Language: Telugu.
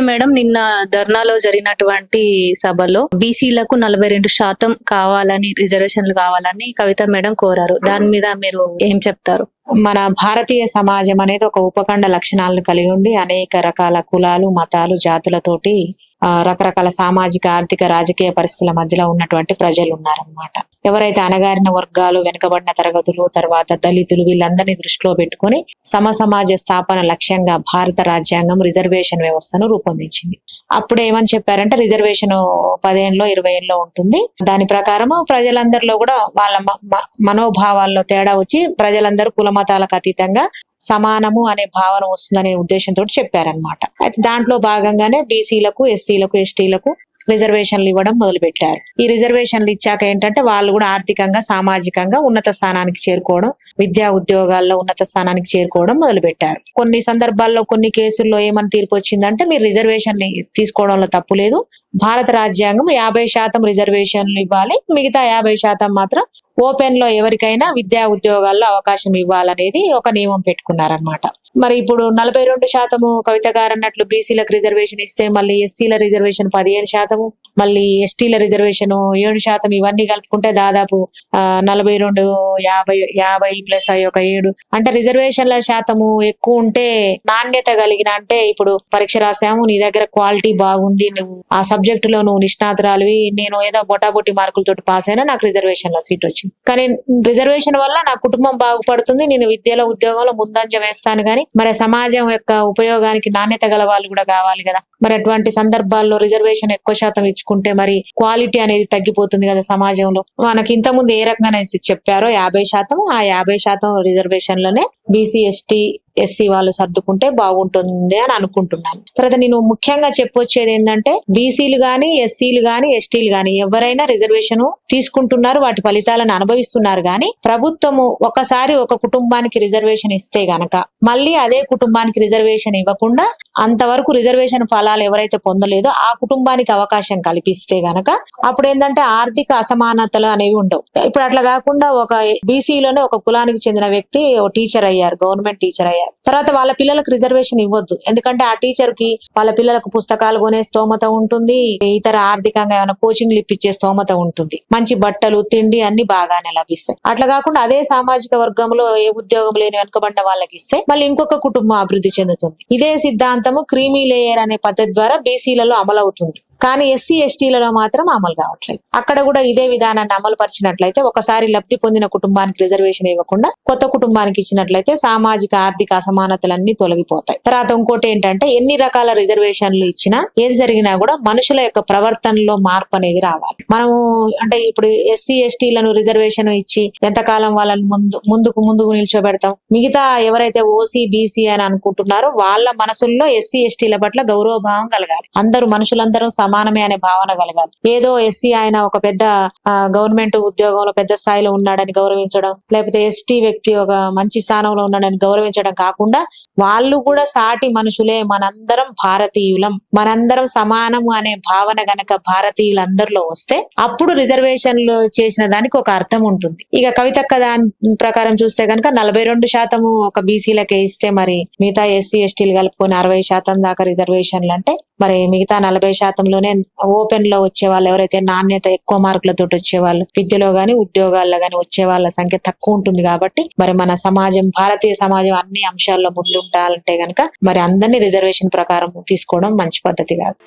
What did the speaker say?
మేడం నిన్న ధర్నాలో జరిగినటువంటి సభలో బీసీలకు నలభై రెండు శాతం కావాలని రిజర్వేషన్లు కావాలని కవిత మేడం కోరారు. దాని మీద మీరు ఏం చెప్తారు? మన భారతీయ సమాజం అనేది ఒక ఉపఖండ లక్షణాలను కలిగి ఉండి అనేక రకాల కులాలు మతాలు జాతులతోటి ఆ, రకరకాల సామాజిక ఆర్థిక రాజకీయ పరిస్థితుల మధ్యలో ఉన్నటువంటి ప్రజలు ఉన్నారన్నమాట. ఎవరైతే అణగారిన వర్గాలు వెనుకబడిన తరగతులు తర్వాత దళితులు వీళ్ళందరినీ దృష్టిలో పెట్టుకొని సమ సమాజ స్థాపన లక్ష్యంగా భారత రాజ్యాంగం రిజర్వేషన్ వ్యవస్థను రూపొందించింది. అప్పుడు ఏమని చెప్పారంటే రిజర్వేషన్ పదేళ్ళలో ఇరవై ఏళ్ళలో ఉంటుంది. దాని ప్రకారం ప్రజలందరిలో కూడా వాళ్ళ మనోభావాల్లో తేడా వచ్చి ప్రజలందరూ కుల మతాలకు అతీతంగా సమానము అనే భావన వస్తుందనే ఉద్దేశంతో చెప్పారనమాట అయితే దాంట్లో భాగంగానే బీసీలకు ఎస్సీలకు ఎస్టీలకు రిజర్వేషన్లు ఇవ్వడం మొదలుపెట్టారు. ఈ రిజర్వేషన్లు ఇచ్చాక ఏంటంటే వాళ్ళు కూడా ఆర్థికంగా సామాజికంగా ఉన్నత స్థానానికి చేరుకోవడం విద్యా ఉద్యోగాల్లో ఉన్నత స్థానానికి చేరుకోవడం మొదలుపెట్టారు. కొన్ని సందర్భాల్లో కొన్ని కేసుల్లో ఏమని తీర్పు వచ్చిందంటే మీరు రిజర్వేషన్ తీసుకోవడంలో తప్పు లేదు. భారత రాజ్యాంగం యాభై శాతం రిజర్వేషన్లు ఇవ్వాలి. మిగతా యాభై శాతం మాత్రం ఓపెన్లో ఎవరికైనా విద్యా ఉద్యోగాల్లో అవకాశం ఇవ్వాలనేది ఒక నియమం పెట్టుకున్నారనమాట మరి ఇప్పుడు నలభై రెండు శాతము కవిత గారు అన్నట్లు బీసీలకు రిజర్వేషన్ ఇస్తే మళ్ళీ ఎస్సీల రిజర్వేషన్ పదిహేను శాతము మళ్ళీ ఎస్టీల రిజర్వేషన్ ఏడు శాతం ఇవన్నీ కలుపుకుంటే దాదాపు ఆ, నలభై రెండు యాభై యాభై ప్లస్ అయ్యి ఒక ఏడు. అంటే రిజర్వేషన్ల శాతము ఎక్కువ ఉంటే నాణ్యత కలిగిన అంటే ఇప్పుడు పరీక్ష రాసాము నీ దగ్గర క్వాలిటీ బాగుంది నువ్వు ఆ సబ్జెక్ట్లో నువ్వు నిష్ణాతురాలివి నేను ఏదో బొటాబొట్టి మార్కులతో పాస్ అయినా నాకు రిజర్వేషన్లో సీట్ వచ్చింది. కానీ రిజర్వేషన్ వల్ల నా కుటుంబం బాగుపడుతుంది నేను విద్యలో ఉద్యోగంలో ముందంజ వేస్తాను కానీ మరి సమాజం యొక్క ఉపయోగానికి నాణ్యత గల వాళ్ళు కూడా కావాలి కదా. మరి అటువంటి సందర్భాల్లో రిజర్వేషన్ ఎక్కువ శాతం ఇచ్చుకుంటే మరి క్వాలిటీ అనేది తగ్గిపోతుంది కదా సమాజంలో. మనకి ఇంతకుముందు ముందు ఏ రకంగా చెప్పారో యాభై శాతం ఆ యాభై శాతం రిజర్వేషన్లోనే బీసీ ఎస్టీ ఎస్సీ వాళ్ళు సర్దుకుంటే బాగుంటుంది అని అనుకుంటున్నాను. తర్వాత నేను ముఖ్యంగా చెప్పొచ్చేది ఏంటంటే బీసీలు గాని ఎస్సీలు గాని ఎస్టీలు గాని ఎవరైనా రిజర్వేషన్ తీసుకుంటున్నారు వాటి ఫలితాలను అనుభవిస్తున్నారు గాని ప్రభుత్వము ఒకసారి ఒక కుటుంబానికి రిజర్వేషన్ ఇస్తే గనక మళ్ళీ అదే కుటుంబానికి రిజర్వేషన్ ఇవ్వకుండా అంతవరకు రిజర్వేషన్ ఫలాలు ఎవరైతే పొందలేదో ఆ కుటుంబానికి అవకాశం కల్పిస్తే గనక అప్పుడు ఏంటంటే ఆర్థిక అసమానతలు అనేవి ఉండవు. ఇప్పుడు అట్లా కాకుండా ఒక బీసీలోనే ఒక కులానికి చెందిన వ్యక్తి ఓ టీచర్ అయ్యారు గవర్నమెంట్ టీచర్ అయ్యారు. తర్వాత వాళ్ళ పిల్లలకు రిజర్వేషన్ ఇవ్వద్దు. ఎందుకంటే ఆ టీచర్కి వాళ్ళ పిల్లలకు పుస్తకాలు కొనే స్తోమత ఉంటుంది ఇతర ఆర్థికంగా ఏమైనా కోచింగ్లు ఇప్పించే స్తోమత ఉంటుంది. మంచి బట్టలు తిండి అన్ని బాగానే లభిస్తాయి. అట్లా కాకుండా అదే సామాజిక వర్గంలో ఏ ఉద్యోగం లేని వెనుకబడిన వాళ్ళకి ఇస్తే మళ్ళీ ఇంకొక కుటుంబం అభివృద్ధి చెందుతుంది. ఇదే సిద్ధాంతం ప్రాంతము క్రీమీ లేయర్ అనే పద్ధతి ద్వారా బీసీలలో అమలవుతుంది. కానీ ఎస్సీ ఎస్టీలలో మాత్రం అమలు కావట్లేదు. అక్కడ కూడా ఇదే విధానాన్ని అమలు పరిచినట్లయితే ఒకసారి లబ్ధి పొందిన కుటుంబానికి రిజర్వేషన్ ఇవ్వకుండా కొత్త కుటుంబానికి ఇచ్చినట్లయితే సామాజిక ఆర్థిక అసమానతలన్నీ తొలగిపోతాయి. తర్వాత ఇంకోటి ఏంటంటే ఎన్ని రకాల రిజర్వేషన్లు ఇచ్చినా ఏది జరిగినా కూడా మనుషుల యొక్క ప్రవర్తనలో మార్పు అనేది రావాలి. మనము అంటే ఇప్పుడు ఎస్సీ ఎస్టీలను రిజర్వేషన్ ఇచ్చి ఎంతకాలం వాళ్ళని ముందు ముందుకు ముందుకు నిల్చోబెడతాం? మిగతా ఎవరైతే ఓసీ బీసీ అని అనుకుంటున్నారో వాళ్ళ మనసుల్లో ఎస్సీ ఎస్టీల పట్ల గౌరవభావం కలగాలి. అందరూ మనుషులందరూ సమానమే అనే భావన కలగాలి. ఏదో ఎస్సీ ఆయన ఒక పెద్ద గవర్నమెంట్ ఉద్యోగంలో పెద్ద స్థాయిలో ఉన్నాడని గౌరవించడం లేకపోతే ఎస్టీ వ్యక్తి ఒక మంచి స్థానంలో ఉన్నాడని గౌరవించడం కాకుండా వాళ్ళు కూడా సాటి మనుషులే మనందరం భారతీయులం. మనందరం సమానము అనే భావన గనక భారతీయులందరిలో వస్తే అప్పుడు రిజర్వేషన్లు చేసిన దానికి ఒక అర్థం ఉంటుంది. ఇక కవితక్క దాని ప్రకారం చూస్తే కనుక నలభై రెండు శాతము ఒక బీసీలకే ఇస్తే మరి మిగతా ఎస్సీ ఎస్టీలు కలుపుకొని అరవై శాతం దాకా రిజర్వేషన్లు అంటే మరి మిగతా నలభై శాతంలోనే ఓపెన్లో వచ్చే వాళ్ళు ఎవరైతే నాణ్యత ఎక్కువ మార్కులతో వచ్చే వాళ్ళు విద్యలో గాని ఉద్యోగాల్లో గాని వచ్చే వాళ్ళ సంఖ్య తక్కువ ఉంటుంది కాబట్టి మరి మన సమాజం భారతీయ సమాజం అన్ని అంశాల్లో ముందుంటాలంటే గనక మరి అందరినీ రిజర్వేషన్ ప్రకారం తీసుకోవడం మంచి పద్ధతి కాదు.